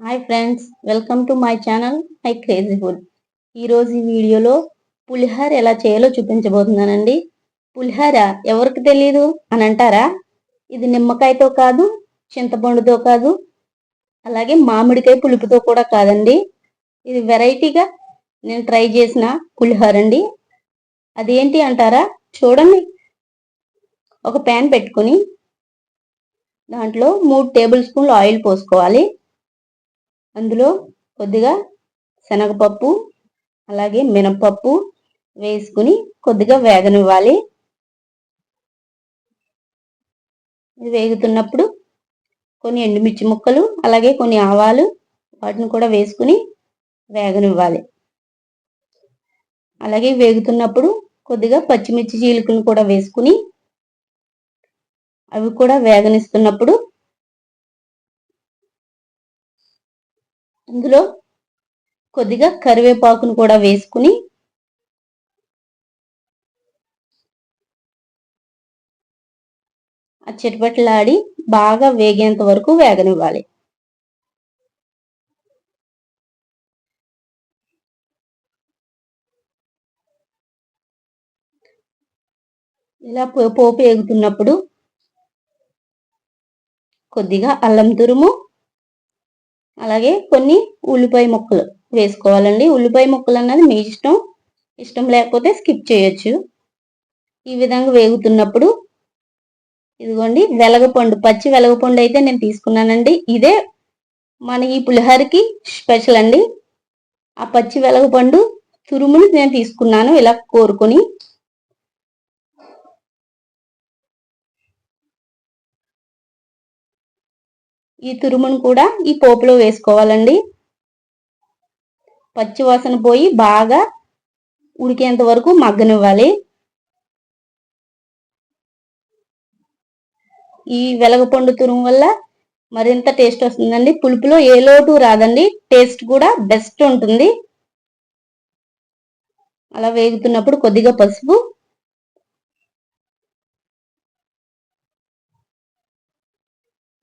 Hi friends welcome to my channel my crazy food ఈరోజు ఈ వీడియోలో పులిహార ఎలా చేయాలో చూపించబోతున్నానండి. పులిహార ఎవరికి తెలియదు అని అంటారా? ఇది నిమ్మకాయతో కాదు చింతపండుతో కాదు అలాగే మామిడికాయ పులుపుతో కూడా కాదండి. ఇది వెరైటీగా నేను ట్రై చేసిన పులిహార అండి. అదేంటి అంటారా? చూడండి. ఒక ప్యాన్ పెట్టుకొని దాంట్లో మూడు టేబుల్ స్పూన్లు ఆయిల్ పోసుకోవాలి. అందులో కొద్దిగా శనగపప్పు అలాగే మినపప్పు వేసుకుని కొద్దిగా వేగనివ్వాలి. ఇది వేగుతున్నప్పుడు కొన్ని ఎండుమిర్చి ముక్కలు అలాగే కొన్ని ఆవాలు వాటిని కూడా వేసుకుని వేగనివ్వాలి. అలాగే వేగుతున్నప్పుడు కొద్దిగా పచ్చిమిర్చి చీలికలను కూడా వేసుకుని అవి కూడా వేగనిస్తున్నప్పుడు అందులో కొద్దిగా కరివేపాకును కూడా వేసుకుని ఆ చిటపట్లాడి బాగా వేగేంత వరకు వేగనివ్వాలి. ఇలా పోపు వేగుతున్నప్పుడు కొద్దిగా అల్లం తురుము అలాగే కొన్ని ఉల్లిపాయ ముక్కలు వేసుకోవాలండి. ఉల్లిపాయ ముక్కలు అన్నది మీ ఇష్టం. ఇష్టం లేకపోతే స్కిప్ చేయొచ్చు. ఈ విధంగా వేగుతున్నప్పుడు ఇదిగోండి వెలగపండు పచ్చి వెలగపండు అయితే నేను తీసుకున్నానండి. ఇదే మన ఈ పులిహోరకి స్పెషల్ అండి. ఆ పచ్చి వెలగపండు తురుముని నేను తీసుకున్నాను ఇలా కోరుకొని. ఈ తురుమును కూడా ఈ పోపులో వేసుకోవాలండి. పచ్చివాసన పోయి బాగా ఉడికేంత వరకు మగ్గనివ్వాలి. ఈ వెలగపండు తురుము వల్ల మరింత టేస్ట్ వస్తుందండి. పులుపులో ఏ లోటు రాదండి. టేస్ట్ కూడా బెస్ట్ ఉంటుంది. అలా వేగుతున్నప్పుడు కొద్దిగా పసుపు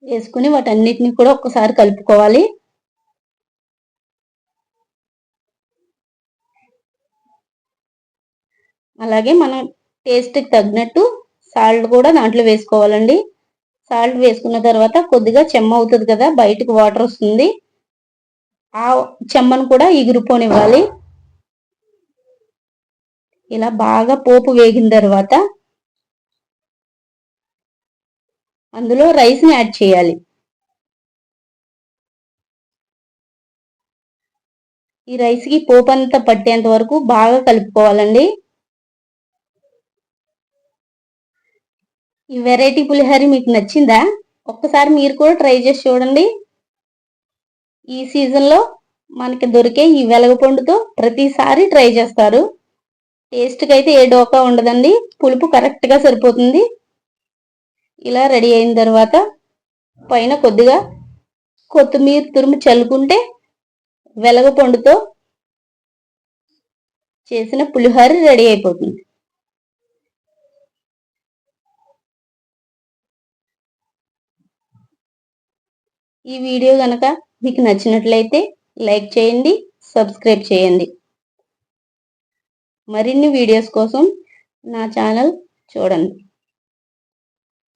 వేసుకుని వాటన్నిటిని కూడా ఒక్కసారి కలుపుకోవాలి. అలాగే మనం టేస్ట్కి తగినట్టు సాల్ట్ కూడా దాంట్లో వేసుకోవాలండి. సాల్ట్ వేసుకున్న తర్వాత కొద్దిగా చెమ్మ అవుతుంది కదా బయటకు వాటర్ వస్తుంది. ఆ చెమ్మను కూడా ఎగిరిపోనివ్వాలి ఇలా బాగా పోపు వేగిన తర్వాత అందులో రైస్ని యాడ్ చేయాలి. ఈ రైస్కి పోపు అంతా పట్టేంత వరకు బాగా కలుపుకోవాలండి. ఈ వెరైటీ పులిహోర మీకు నచ్చిందా? ఒక్కసారి మీరు కూడా ట్రై చేసి చూడండి. ఈ సీజన్లో మనకి దొరికే ఈ వెలగపండుతో ప్రతిసారి ట్రై చేస్తారు. టేస్ట్కి అయితే ఏ డోకా ఉండదండి. పులుపు కరెక్ట్గా సరిపోతుంది. ఇలా రెడీ అయిన తర్వాత పైన కొద్దిగా కొత్తిమీర తురుము చల్లుకుంటే వెలగపండుతో చేసిన పులిహోర రెడీ అయిపోతుంది. ఈ వీడియో కనుక మీకు నచ్చినట్లయితే లైక్ చేయండి సబ్స్క్రైబ్ చేయండి. మరిన్ని వీడియోస్ కోసం నా ఛానల్ చూడండి.